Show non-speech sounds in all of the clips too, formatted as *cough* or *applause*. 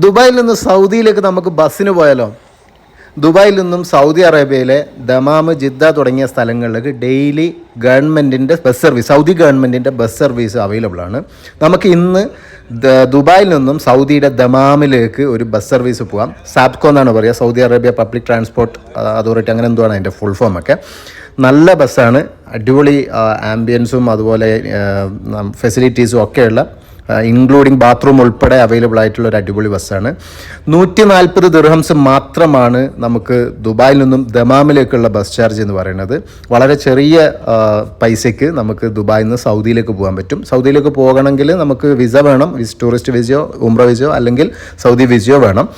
ദുബായിൽ നിന്ന് സൗദിയിലേക്ക് നമുക്ക് ബസ്സിന് പോയാലോ? ദുബായിൽ നിന്നും സൗദി അറേബ്യയിലെ ദമാമ് ജിദ്ദ തുടങ്ങിയ സ്ഥലങ്ങളിലേക്ക് ഡെയിലി ഗവൺമെന്റിന്റെ ബസ് സർവീസ് സൗദി ഗവൺമെന്റിന്റെ ബസ് സർവീസ് അവൈലബിൾ ആണ്. നമുക്ക് ഇന്ന് ദുബായിൽ നിന്നും സൗദിയുടെ ദമാമിലേക്ക് ഒരു ബസ് സർവീസ് പോകാം സാപ്കോ എന്നാണ് പറയുക. Saudi Arabia public transport authority അങ്ങനെ എന്തുവാണ് അതിന്റെ ഫുൾ ഫോം ഒക്കെ. നല്ല ബസ്സാണ്. അടിപൊളി ആംബിയൻസും അതുപോലെ ഫെസിലിറ്റീസും ഒക്കെയുള്ള ഇൻക്ലൂഡിങ് ബാത്റൂം ഉൾപ്പെടെ അവൈലബിൾ ആയിട്ടുള്ള ഒരു അടിപൊളി ബസ്സാണ് നൂറ്റി നാൽപ്പത് ദിർഹംസ് മാത്രമാണ് നമുക്ക് ദുബായിൽ നിന്നും ദമാമിലേക്കുള്ള ബസ് ചാർജ് എന്ന് പറയുന്നത്. വളരെ ചെറിയ പൈസയ്ക്ക് നമുക്ക് ദുബായിൽ നിന്ന് സൗദിയിലേക്ക് പോകാൻ പറ്റും. സൗദിയിലേക്ക് പോകണമെങ്കിൽ നമുക്ക് വിസ വേണം ടൂറിസ്റ്റ് വിസയോ ഉംറ വിസയോ അല്ലെങ്കിൽ സൗദി വിസയോ വേണം.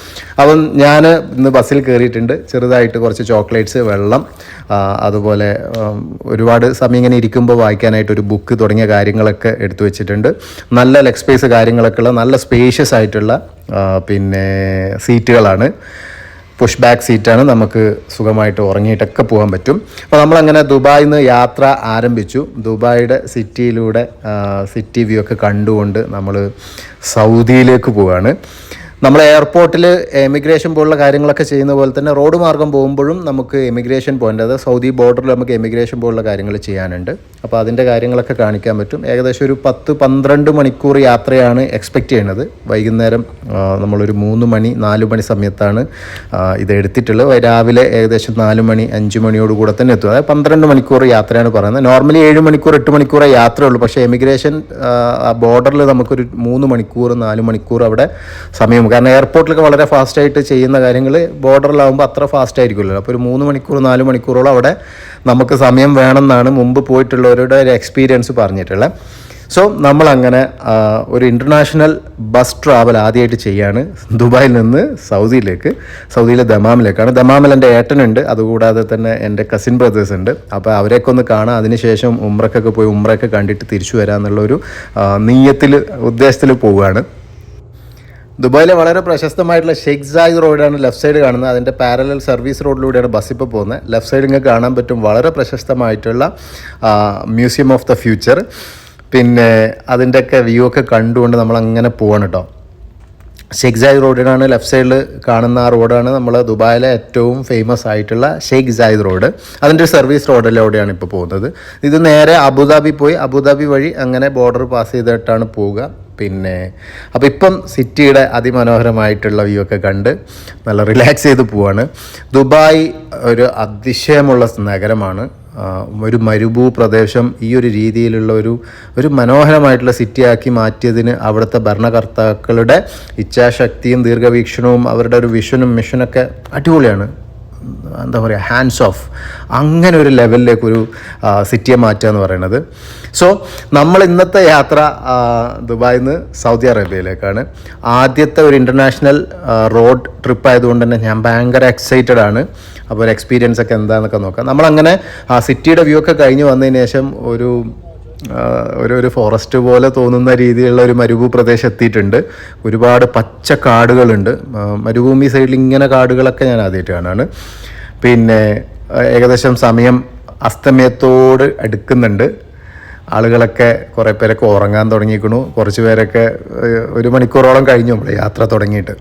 അപ്പം ഞാൻ ഇന്ന് ബസ്സിൽ കയറിയിട്ടുണ്ട് ചെറുതായിട്ട് കുറച്ച് ചോക്ലേറ്റ്സ് വെള്ളം അതുപോലെ ഒരുപാട് സമയം ഇങ്ങനെ ഇരിക്കുമ്പോൾ വായിക്കാനായിട്ട് ഒരു ബുക്ക് തുടങ്ങിയ കാര്യങ്ങളൊക്കെ എടുത്തു വെച്ചിട്ടുണ്ട്. നല്ല ലെഗ് സ്പേസ് കാര്യങ്ങളൊക്കെ ഉള്ള നല്ല സ്പേഷ്യസ് ആയിട്ടുള്ള പിന്നെ സീറ്റുകളാണ് പുഷ് ബാക്ക് സീറ്റാണ് നമുക്ക് സുഖമായിട്ട് ഉറങ്ങിയിട്ടൊക്കെ പോകാൻ പറ്റും. അപ്പോൾ നമ്മളങ്ങനെ ദുബായിൽ നിന്ന് യാത്ര ആരംഭിച്ചു. ദുബായിയുടെ സിറ്റിയിലൂടെ സിറ്റി വ്യൂ ഒക്കെ കണ്ടുകൊണ്ട് നമ്മൾ സൗദിയിലേക്ക് പോവുകയാണ് നമ്മൾ എയർപോർട്ടിൽ എമിഗ്രേഷൻ പോലുള്ള കാര്യങ്ങളൊക്കെ ചെയ്യുന്ന പോലെ തന്നെ റോഡ് മാർഗം പോകുമ്പോഴും നമുക്ക് എമിഗ്രേഷൻ പോയിന്റ് അത് സൗദി ബോർഡറിൽ നമുക്ക് എമിഗ്രേഷൻ പോലുള്ള കാര്യങ്ങൾ ചെയ്യാനുണ്ട്. അപ്പോൾ അതിന്റെ കാര്യങ്ങളൊക്കെ കാണിക്കാൻ പറ്റും. ഏകദേശം ഒരു പത്ത് പന്ത്രണ്ട് മണിക്കൂർ യാത്രയാണ് എക്സ്പെക്റ്റ് ചെയ്യുന്നത്. വൈകുന്നേരം നമ്മളൊരു മൂന്ന് മണി നാല് മണി സമയത്താണ് ഇത് എടുത്തിട്ടുള്ളത്. രാവിലെ ഏകദേശം നാല് മണി അഞ്ച് മണിയോട് കൂടെ തന്നെ എത്തും. അതായത് പന്ത്രണ്ട് മണിക്കൂർ യാത്രയാണ് പറയുന്നത്. നോർമലി ഏഴ് മണിക്കൂർ എട്ട് മണിക്കൂറേ യാത്രയുള്ളൂ. പക്ഷേ എമിഗ്രേഷൻ ബോർഡറിൽ നമുക്കൊരു മൂന്ന് മണിക്കൂർ നാല് മണിക്കൂർ അവിടെ സമയം കാരണം എയർപോർട്ടിലൊക്കെ വളരെ ഫാസ്റ്റായിട്ട് ചെയ്യുന്ന കാര്യങ്ങൾ ബോർഡറിലാവുമ്പോൾ അത്ര ഫാസ്റ്റ് ആയിരിക്കുമല്ലോ അപ്പോൾ ഒരു മൂന്ന് മണിക്കൂർ നാല് മണിക്കൂറോളം അവിടെ നമുക്ക് സമയം വേണമെന്നാണ് മുമ്പ് പോയിട്ടുള്ളവരുടെ ഒരു എക്സ്പീരിയൻസ് പറഞ്ഞിട്ടുള്ളത്. സോ നമ്മളങ്ങനെ ഒരു ഇന്റർനാഷണൽ ബസ് ട്രാവൽ ആദ്യമായിട്ട് ചെയ്യാണ് ദുബായിൽ നിന്ന് സൗദിയിലേക്ക് സൗദിയിലെ ദമാമിലേക്കാണ്. ദമാമിൽ എന്റെ ഏട്ടനുണ്ട് അതുകൂടാതെ തന്നെ എന്റെ കസിൻ ബ്രദേഴ്സ് ഉണ്ട്. അപ്പോൾ അവരെയൊക്കെ ഒന്ന് കാണാം. അതിനുശേഷം ഉമ്രക്കൊക്കെ പോയി ഉമ്രയൊക്കെ കണ്ടിട്ട് തിരിച്ചു വരാമെന്നുള്ളൊരു നീയത്തിൽ ഉദ്ദേശത്തിൽ പോവുകയാണ്. ദുബായിലെ വളരെ പ്രശസ്തമായിട്ടുള്ള ഷെയ്ഖ് സായിദ് റോഡാണ് ലെഫ്റ്റ് സൈഡ് കാണുന്നത്. അതിന്റെ പാരലൽ സർവീസ് റോഡിലൂടെയാണ് ബസ് ഇപ്പോൾ പോകുന്നത്. ലെഫ്റ്റ് സൈഡ് നിങ്ങൾക്ക് കാണാൻ പറ്റും. വളരെ പ്രശസ്തമായിട്ടുള്ള മ്യൂസിയം ഓഫ് ദ ഫ്യൂച്ചർ പിന്നെ അതിന്റെയൊക്കെ വ്യൂ ഒക്കെ കണ്ടുകൊണ്ട് നമ്മൾ അങ്ങനെ പോവാണ് കേട്ടോ ഷെയ്ഖ് റോഡിനാണ് ലെഫ്റ്റ് സൈഡിൽ കാണുന്ന ആ റോഡാണ് നമ്മൾ ദുബായിലെ ഏറ്റവും ഫേമസ് ആയിട്ടുള്ള ഷെയ്ഖ് സായിദ് റോഡ്. അതിന്റെ സർവീസ് റോഡിലൂടെയാണ് ഇപ്പോൾ പോകുന്നത്. ഇത് നേരെ അബുദാബി പോയി. അബുദാബി വഴി അങ്ങനെ ബോർഡർ പാസ് ചെയ്തിട്ടാണ് പോവുക. പിന്നെ അപ്പോൾ ഇപ്പം സിറ്റിയുടെ അതിമനോഹരമായിട്ടുള്ള വ്യൂ ഒക്കെ കണ്ട് നല്ല റിലാക്സ് ചെയ്ത് പോവാണ്. ദുബായ് ഒരു അതിശയമുള്ള നഗരമാണ്. ഒരു മരുഭൂ പ്രദേശം ഈ ഒരു രീതിയിലുള്ള ഒരു ഒരു മനോഹരമായിട്ടുള്ള സിറ്റിയാക്കി മാറ്റിയതിന് അവിടുത്തെ ഭരണകർത്താക്കളുടെ ഇച്ഛാശക്തിയും ദീർഘവീക്ഷണവും അവരുടെ ഒരു വിഷനും മിഷനൊക്കെ അടിപൊളിയാണ്. എന്താ പറയുക ഹാൻഡ്സ് ഓഫ് അങ്ങനെ ഒരു ലെവലിലേക്കൊരു സിറ്റിയെ മാറ്റുക എന്ന് പറയുന്നത്. സോ നമ്മൾ ഇന്നത്തെ യാത്ര ദുബായിൽ നിന്ന് സൗദി അറേബ്യയിലേക്കാണ്. ആദ്യത്തെ ഒരു ഇന്റർനാഷണൽ റോഡ് ട്രിപ്പ് ആയതുകൊണ്ട് തന്നെ ഞാൻ ഭയങ്കര എക്സൈറ്റഡ് ആണ്. അപ്പോൾ ഒരു എക്സ്പീരിയൻസ് ഒക്കെ എന്താണെന്നൊക്കെ നോക്കാം. നമ്മളങ്ങനെ ആ സിറ്റിയുടെ വ്യൂ ഒക്കെ കഴിഞ്ഞ് വന്നതിന് ശേഷം ഒരു ഒരു ഒരു ഫോറസ്റ്റ് പോലെ തോന്നുന്ന രീതിയിലുള്ള ഒരു മരുഭൂ പ്രദേശം എത്തിയിട്ടുണ്ട്. ഒരുപാട് പച്ച കാടുകളുണ്ട് മരുഭൂമി സൈഡിൽ ഇങ്ങനെ കാടുകളൊക്കെ ഞാൻ ആദ്യമായിട്ട് കാണാണ്. പിന്നെ ഏകദേശം സമയം അസ്തമയത്തോട് അടുക്കുന്നുണ്ട്. ആളുകളൊക്കെ കുറേ പേരൊക്കെ ഉറങ്ങാൻ തുടങ്ങിയിരിക്കണു *clears throat* കുറച്ച് പേരൊക്കെ ഒരു മണിക്കൂറോളം കഴിഞ്ഞു നമ്മൾ യാത്ര തുടങ്ങിയിട്ട്.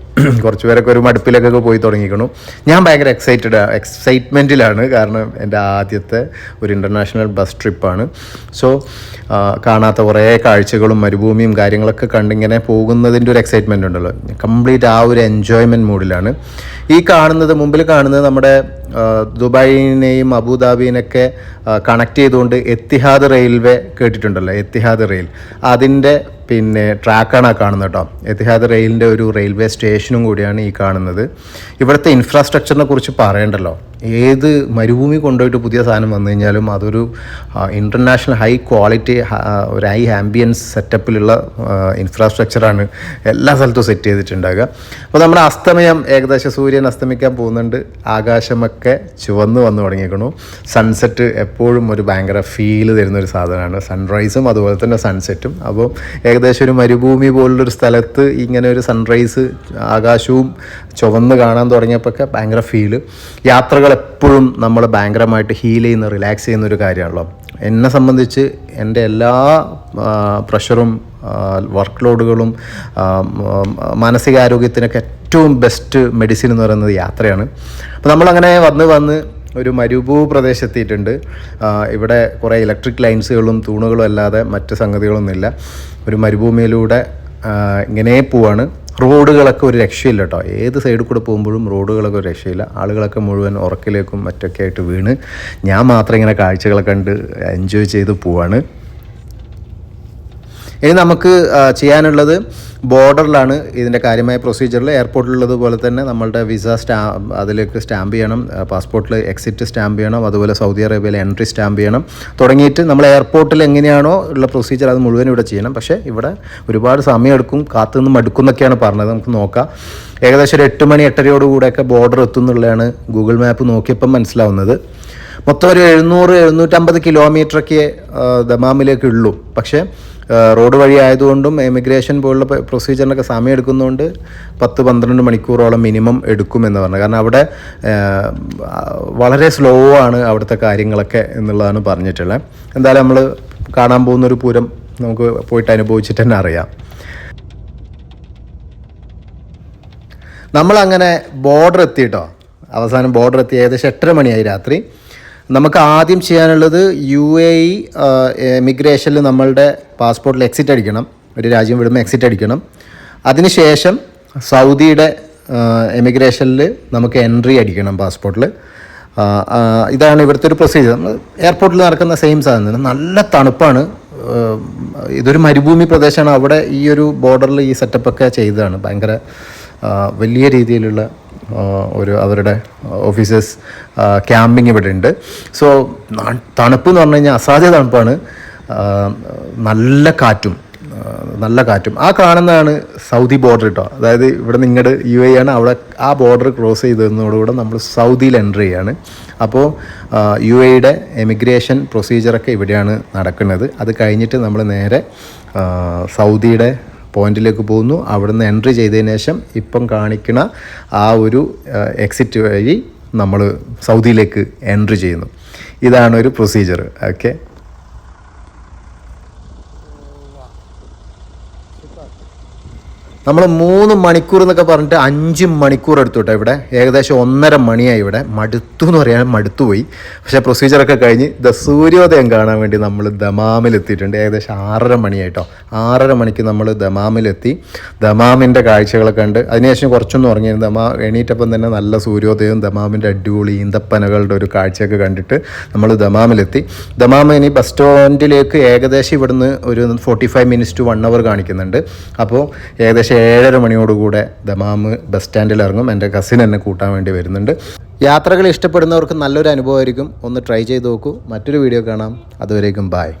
കുറച്ച് പേരൊക്കെ ഒരു മടുപ്പിലൊക്കെ പോയി തുടങ്ങിയിരിക്കണു ഞാൻ ഭയങ്കര എക്സൈറ്റഡ് എക്സൈറ്റ്മെന്റിലാണ് കാരണം എന്റെ ആദ്യത്തെ ഒരു ഇന്റർനാഷണൽ ബസ് ട്രിപ്പാണ് സോ കാണാത്ത കുറേ കാഴ്ചകളും മരുഭൂമിയും കാര്യങ്ങളൊക്കെ കണ്ടിങ്ങനെ പോകുന്നതിന്റെ ഒരു എക്സൈറ്റ്മെന്റ് ഉണ്ടല്ലോ. കംപ്ലീറ്റ് ആ ഒരു എൻജോയ്മെന്റ് മൂഡിലാണ് ഈ കാണുന്നത് മുമ്പിൽ കാണുന്നത് നമ്മുടെ ദുബായിനെയും അബുദാബിനെയൊക്കെ കണക്ട് ചെയ്തുകൊണ്ട് എത്തിഹാദ് റെയിൽവേ കേട്ടിട്ടുണ്ടല്ലോ എത്തിഹാദ് റെയിൽ. അതിന്റെ പിന്നെ ട്രാക്കാണ് ആ കാണുന്നത് കേട്ടോ. എത്തിഹാദ് റെയിലിന്റെ ഒരു റെയിൽവേ സ്റ്റേഷനും കൂടിയാണ് ഈ കാണുന്നത്. ഇവിടുത്തെ ഇൻഫ്രാസ്ട്രക്ചറിനെ കുറിച്ച് പറയണ്ടല്ലോ. ഏത് മരുഭൂമി കൊണ്ടുപോയിട്ട് പുതിയ സാധനം വന്നു കഴിഞ്ഞാലും അതൊരു ഇന്റർനാഷണൽ ഹൈ ക്വാളിറ്റി ഒരു ഹൈ ആംബിയൻസ് സെറ്റപ്പിലുള്ള ഇൻഫ്രാസ്ട്രക്ചറാണ് എല്ലാ സ്ഥലത്തും സെറ്റ് ചെയ്തിട്ടുണ്ടാകുക അപ്പോൾ നമ്മുടെ അസ്തമയം ഏകദേശം സൂര്യൻ അസ്തമിക്കാൻ പോകുന്നുണ്ട്. ആകാശമൊക്കെ ചുവന്ന് വന്ന് തുടങ്ങിയിരിക്കണു സൺസെറ്റ് എപ്പോഴും ഒരു ഭയങ്കര ഫീൽ തരുന്ന ഒരു സാധനമാണ്. സൺറൈസും അതുപോലെ തന്നെ സൺസെറ്റും അപ്പോൾ ഏകദേശം ഒരു മരുഭൂമി പോലുള്ളൊരു സ്ഥലത്ത് ഇങ്ങനെ ഒരു സൺറൈസ് ആകാശവും ചുവന്ന് കാണാൻ തുടങ്ങിയപ്പോഴൊക്കെ ഭയങ്കര ഫീൽ യാത്രകൾ എപ്പോഴും നമ്മൾ ഭയങ്കരമായിട്ട് ഹീൽ ചെയ്യുന്ന റിലാക്സ് ചെയ്യുന്ന ഒരു കാര്യമാണല്ലോ. എന്നെ സംബന്ധിച്ച് എന്റെ എല്ലാ പ്രഷറും വർക്ക് ലോഡുകളും മാനസികാരോഗ്യത്തിനൊക്കെ ഏറ്റവും ബെസ്റ്റ് മെഡിസിൻ എന്ന് പറയുന്നത് യാത്രയാണ്. അപ്പോൾ നമ്മളങ്ങനെ വന്ന് വന്ന് ഒരു മരുഭൂ പ്രദേശത്തെത്തിയിട്ടുണ്ട്. ഇവിടെ കുറേ ഇലക്ട്രിക് ലൈൻസുകളും തൂണുകളും അല്ലാതെ മറ്റ് സംഗതികളൊന്നുമില്ല. ഒരു മരുഭൂമിയിലൂടെ ഇങ്ങനെ പോവാണ്. റോഡുകളൊക്കെ ഒരു രക്ഷയില്ല കേട്ടോ. ഏത് സൈഡിൽ കൂടെ പോകുമ്പോഴും റോഡുകളൊക്കെ ഒരു രക്ഷയില്ല. ആളുകളൊക്കെ മുഴുവൻ ഉറക്കിലേക്കും മറ്റൊക്കെ ആയിട്ട് വീണ്. ഞാൻ മാത്രം ഇങ്ങനെ കാഴ്ചകളൊക്കെ കണ്ട് എൻജോയ് ചെയ്ത് പോവാണ്. ഇനി നമുക്ക് ചെയ്യാനുള്ളത് ബോർഡറിലാണ് ഇതിന്റെ കാര്യമായ പ്രൊസീജിയറിൽ എയർപോർട്ടിലുള്ളതുപോലെ തന്നെ നമ്മളുടെ വിസ സ്റ്റാ അതിലേക്ക് സ്റ്റാമ്പ് ചെയ്യണം പാസ്പോർട്ടിൽ എക്സിറ്റ് സ്റ്റാമ്പ് ചെയ്യണം അതുപോലെ സൗദി അറേബ്യയിലെ എൻട്രി സ്റ്റാമ്പ് ചെയ്യണം. തുടങ്ങിയിട്ട് നമ്മൾ എയർപോർട്ടിൽ എങ്ങനെയാണോ ഉള്ള പ്രൊസീജിയർ അത് മുഴുവൻ ഇവിടെ ചെയ്യണം. പക്ഷേ ഇവിടെ ഒരുപാട് സമയമെടുക്കും കാത്തുനിന്ന് മടുക്കും എന്നൊക്കെയാണ് പറഞ്ഞത്. നമുക്ക് നോക്കാം. ഏകദേശം ഒരു എട്ട് മണി എട്ടരയോടുകൂടെയൊക്കെ ബോർഡർ എത്തും എന്നുള്ളതാണ് ഗൂഗിൾ മാപ്പ് നോക്കിയപ്പം മനസ്സിലാവുന്നത്. മൊത്തം ഒരു എഴുന്നൂറ് എഴുന്നൂറ്റമ്പത് കിലോമീറ്ററൊക്കെ ദമാമിലേക്ക് ഉള്ളൂ പക്ഷേ റോഡ് വഴി ആയതുകൊണ്ടും എമിഗ്രേഷൻ പോലുള്ള പ്രൊസീജിയറിനൊക്കെ സമയം എടുക്കുന്നതുകൊണ്ട് പത്ത് പന്ത്രണ്ട് മണിക്കൂറോളം മിനിമം എടുക്കുമെന്ന് പറഞ്ഞു. കാരണം അവിടെ വളരെ സ്ലോ ആണ് അവിടുത്തെ കാര്യങ്ങളൊക്കെ എന്നുള്ളതാണ് പറഞ്ഞിട്ടുള്ളത്. എന്തായാലും നമ്മൾ കാണാൻ പോകുന്ന ഒരു പൂരം നമുക്ക് പോയിട്ട് അനുഭവിച്ചിട്ട് തന്നെ അറിയാം. നമ്മളങ്ങനെ ബോർഡർ എത്തിയിട്ടോ അവസാനം ബോർഡർ എത്തി. ഏകദേശം എട്ടര മണിയായി രാത്രി. നമുക്ക് ആദ്യം ചെയ്യാനുള്ളത് യു എ ഇ എമിഗ്രേഷനിൽ നമ്മളുടെ പാസ്പോർട്ടിൽ എക്സിറ്റ് അടിക്കണം. ഒരു രാജ്യം വിടുമ്പോൾ എക്സിറ്റ് അടിക്കണം. അതിനുശേഷം സൗദിയുടെ എമിഗ്രേഷനിൽ നമുക്ക് എൻട്രി അടിക്കണം പാസ്പോർട്ടിൽ ഇതാണ് ഇവിടുത്തെ ഒരു പ്രൊസീജിയർ നമ്മൾ എയർപോർട്ടിൽ നടക്കുന്ന സെയിം സാധനം തന്നെ. നല്ല തണുപ്പാണ്. ഇതൊരു മരുഭൂമി പ്രദേശമാണ്. അവിടെ ഈ ഒരു ബോർഡറിൽ ഈ സെറ്റപ്പൊക്കെ ചെയ്തതാണ്. ഭയങ്കര വലിയ രീതിയിലുള്ള ഒരു അവരുടെ ഓഫീസേഴ്സ് ക്യാമ്പിങ് ഇവിടെ ഉണ്ട്. സോ തണുപ്പ് എന്ന് പറഞ്ഞു കഴിഞ്ഞാൽ അസാധ്യ തണുപ്പാണ്. നല്ല കാറ്റും നല്ല കാറ്റും. ആ കാണുന്നതാണ് സൗദി ബോർഡർ കേട്ടോ അതായത് ഇവിടെ നിങ്ങളുടെ യു എ ആണ്. അവിടെ ആ ബോർഡർ ക്രോസ് ചെയ്തതിനോടുകൂടെ നമ്മൾ സൗദിയിൽ എന്റർ ചെയ്യാണ്. അപ്പോൾ യു എയുടെ എമിഗ്രേഷൻ പ്രൊസീജിയറൊക്കെ ഇവിടെയാണ് നടക്കുന്നത്. അത് കഴിഞ്ഞിട്ട് നമ്മൾ നേരെ സൗദിയുടെ പോയിന്റിലേക്ക് പോകുന്നു. അവിടുന്ന് എൻട്രി ചെയ്തതിന് ശേഷം ഇപ്പം കാണിക്കുന്ന ആ ഒരു എക്സിറ്റ് വഴി നമ്മൾ സൗദിയിലേക്ക് എൻട്രി ചെയ്യുന്നു. ഇതാണ് ഒരു പ്രൊസീജിയർ ഓക്കെ നമ്മൾ മൂന്ന് മണിക്കൂർ എന്നൊക്കെ പറഞ്ഞിട്ട് അഞ്ച് മണിക്കൂർ എടുത്തു കേട്ടോ ഇവിടെ. ഏകദേശം ഒന്നര മണിയായി ഇവിടെ. മടുത്തു എന്ന് പറയാൻ മടുത്തുപോയി പക്ഷേ പ്രൊസീജിയറൊക്കെ കഴിഞ്ഞ് ദ സൂര്യോദയം കാണാൻ വേണ്ടി നമ്മൾ ദമാമിൽ എത്തിയിട്ടുണ്ട്. ഏകദേശം ആറര മണിയായിട്ടോ ആറര മണിക്ക് നമ്മൾ ദമാമിലെത്തി ദമാമിന്റെ കാഴ്ചകളൊക്കെ കണ്ട് അതിനുശേഷം കുറച്ചൊന്നും ഉറങ്ങിയിരുന്നു. ദമാ എണീറ്റപ്പം തന്നെ നല്ല സൂര്യോദയവും ദമാമിന്റെ അടിപൊളി ഈന്തപ്പനകളുടെ ഒരു കാഴ്ചയൊക്കെ കണ്ടിട്ട് നമ്മൾ ദമാമിലെത്തി ദമാമ ഇനി ബസ് സ്റ്റാൻഡിലേക്ക് ഏകദേശം ഇവിടുന്ന് ഒരു forty five minutes to one hour കാണിക്കുന്നുണ്ട്. അപ്പോൾ ഏകദേശം ഏഴര മണിയോടുകൂടെ ദമാമ് ബസ് സ്റ്റാൻഡിൽ ഇറങ്ങും. എന്റെ കസിൻ എന്നെ കൂട്ടാൻ വേണ്ടി വരുന്നുണ്ട്. യാത്രകൾ ഇഷ്ടപ്പെടുന്നവർക്ക് നല്ലൊരു അനുഭവമായിരിക്കും. ഒന്ന് ട്രൈ ചെയ്ത് നോക്കൂ. മറ്റൊരു വീഡിയോ കാണാം. അതുവരേക്കും ബായ്